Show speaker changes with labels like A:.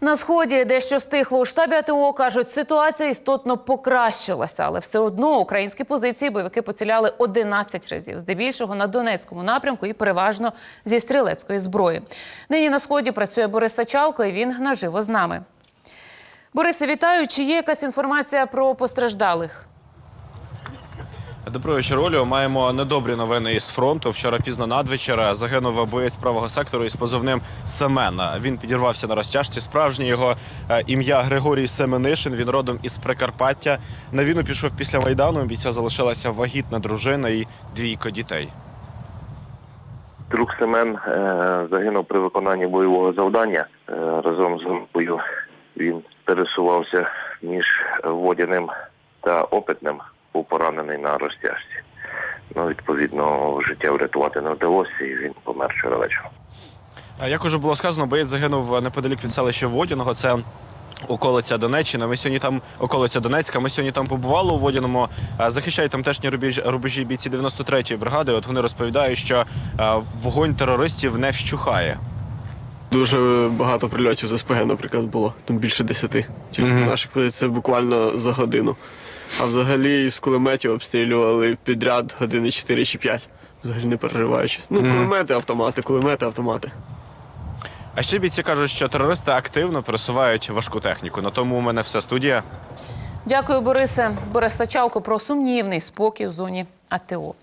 A: На сході дещо стихло у штабі АТО кажуть, ситуація істотно покращилася, але все одно українські позиції бойовики поціляли 11 разів, здебільшого на Донецькому напрямку і переважно зі стрілецької зброї. Нині на сході працює Борис Сачалко, і він наживо з нами. Борисе, вітаю. Чи є якась інформація про постраждалих?
B: Доброго вечора, Олю. Маємо недобрі новини із фронту. Вчора пізно надвечора загинув боєць правого сектору із позивним Семена. Він підірвався на розтяжці. Справжнє його е, ім'я Григорій Семенишин. Він родом із Прикарпаття. На війну пішов після майдану. Бійця залишилася вагітна дружина і двійко дітей.
C: Друг Семен е, загинув при виконанні бойового завдання. Е, разом з групою він пересувався між водяним та опитним, був поранений на розтяжці. Ну, відповідно, життя врятувати не вдалося, і він помер вчора вечором.
B: Як уже було сказано, боєць загинув неподалік від селища Водяного. Це околиця Донеччини. Ми сьогодні там околиця Донецька. Ми сьогодні там побували у Водяному. Захищають тамтешні рубежі, рубежі бійці 93-ї бригади. От вони розповідають, що вогонь терористів не вщухає.
D: Дуже багато прильотів з СПГ, наприклад, було. Там більше десяти. Тільки mm наших позицій буквально за годину. А взагалі з кулеметів обстрілювали підряд години 4 чи 5. Взагалі не перериваючись. Ну, кулемети, автомати, кулемети, автомати.
B: А ще бійці кажуть, що терористи активно пересувають важку техніку. На тому у мене все студія.
A: Дякую, Борисе. Борис Сачалко про сумнівний спокій в зоні АТО.